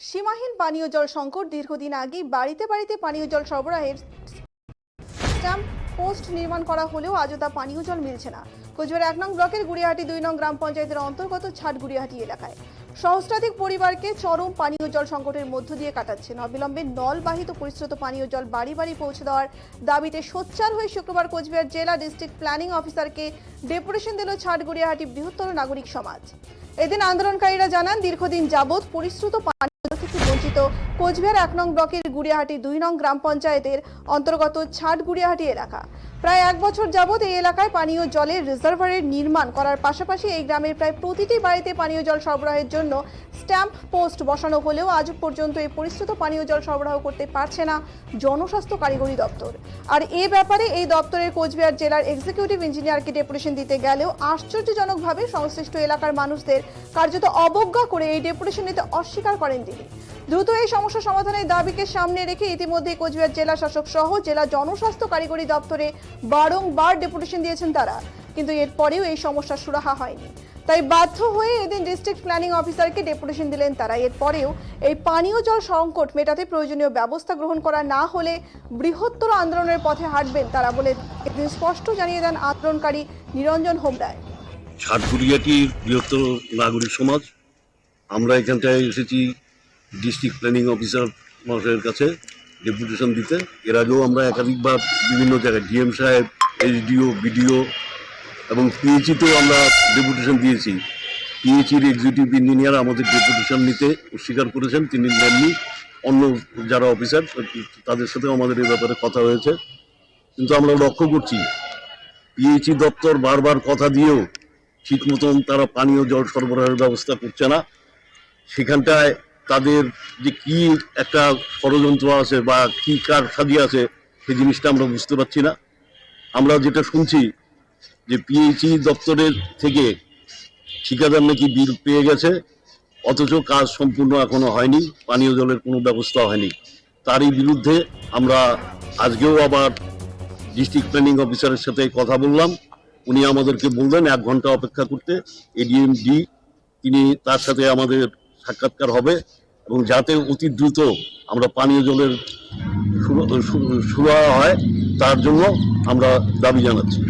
সীমাহীন পানীয় জল সংকট দীর্ঘদিন আগেই বাড়িতে বাড়িতে পানীয় জল সরবরাহের পোস্ট নির্মাণ করা হলেও আজও তা পানীয় জল মিলছে না। কোচবিহার এক নং ব্লকের গুড়িয়াহাটি দুই নং গ্রাম পঞ্চায়েতের অন্তর্গত ছাট গুড়িয়াহাটি এলাকায় সহস্রাধিক পরিবারকে চরম পানীয় জল সংকটের মধ্য দিয়ে কাটাচ্ছেন অবিলম্বে নলবাহিত পরিশ্রুত পানীয় জল বাড়ি বাড়ি পৌঁছে দেওয়ার দাবিতে সোচ্চার হয়ে শুক্রবার কোচবিহার জেলা ডিস্ট্রিক্ট প্ল্যানিং অফিসারকে ডেপুটেশন দিল ছাট গুড়িয়াহাটি বৃহত্তর নাগরিক সমাজ। এদিন আন্দোলনকারীরা জানান, দীর্ঘদিন যাবৎ পরিশ্রুত কোচবিহার এক নং ব্লকের গুড়িয়াহাটি দুই নং গ্রাম পঞ্চায়েতের অন্তর্গত ছাট গুড়িয়াহাটি এলাকা। প্রায় এক বছর যাবৎ এই এলাকায় পানীয় জলের রিজার্ভারের নির্মাণ করার পাশাপাশি এই গ্রামের প্রায় প্রতিটি বাড়িতে পানীয় জল সরবরাহের জন্য স্ট্যাম্প পোস্ট বসানো হলেও আজ পর্যন্ত এই পরিশ্রুত পানীয় জল সরবরাহ করতে পারছে না জনস্বাস্থ্য কারিগরি দপ্তর। আর এ ব্যাপারে এই দপ্তরের কোচবিহার জেলার এক্সিকিউটিভ ইঞ্জিনিয়ারকে ডেপুটেশন দিতে গেলেও আশ্চর্যজনকভাবে সংশ্লিষ্ট এলাকার মানুষদের কার্যত অবজ্ঞা করে এই ডেপুটেশন নিতে অস্বীকার করেন তিনি। দ্রুত এই সমস্যা সমাধানের দাবিকে সামনে রেখে ইতিমধ্যে কোচবিহার জেলা শাসক সহ জেলা জনস্বাস্থ্য কারিগরি দপ্তরে বারংবার ডেপুটেশন দিয়েছেন তারা। কিন্তু এরপরেও এই সমস্যার সুরাহা হয়নি। তাই বাধ্য হয়ে এদিন ডিস্ট্রিক্ট প্ল্যানিং অফিসারকে ডেপুটেশন দিলেন তারা। এরপরেও এই পানীয় জল সংকট মেটাতে প্রয়োজনীয় ব্যবস্থা গ্রহণ করা না হলে বৃহত্তর আন্দোলনের পথে হাঁটবেন তারা বলে এদিন স্পষ্ট জানিয়ে দেন আন্দোলনকারী নিরঞ্জন হোমরায়। ষাটগুড়িয়াটির বৃহত্তর নাগরিক সমাজ। আমরা এখানটায় এসেছি ডিস্ট্রিক্ট প্ল্যানিং অফিসার মহাশয়ের কাছে ডেপুটেশন দিতে। এর আগেও আমরা একাধিকবার বিভিন্ন জায়গায় ডিএম সাহেব এইচডিও বিডিও এবং পিএইচিতেও আমরা ডেপুটেশন দিয়েছি। পিএইচির এক্সিকিউটিভ ইঞ্জিনিয়ার আমাদের ডেপুটেশন নিতে অস্বীকার করেছেন, তিনি নেননি অন্য যারা অফিসার তাদের সাথেও আমাদের এই ব্যাপারে কথা হয়েছে। কিন্তু আমরা লক্ষ্য করছি পিএইচি দপ্তর বারবার কথা দিয়েও ঠিক মতন তারা পানীয় জল সরবরাহের ব্যবস্থা করছে না। সেখানটায় তাদের যে কি একটা ষড়যন্ত্র আছে বা কি কার সাজি আছে, সেই জিনিসটা আমরা বুঝতে পারছি না। আমরা যেটা শুনছি যে পিএইচই দপ্তরের থেকে ঠিকাদার নাকি বিল পেয়ে গেছে, অথচ কাজ সম্পূর্ণ এখনও হয়নি, পানীয় জলের কোনো ব্যবস্থা হয়নি। তারই বিরুদ্ধে আমরা আজকেও আবার ডিস্ট্রিক্ট প্ল্যানিং অফিসারের সাথে কথা বললাম। উনি আমাদেরকে বললেন, এক ঘণ্টা অপেক্ষা করতে এডিএম ডি তিনি তার সাথে আমাদের সাক্ষাৎকার হবে এবং যাতে অতি দ্রুত আমরা পানীয় জলের সুরা- হয়, তার জন্য আমরা দাবি জানাচ্ছি।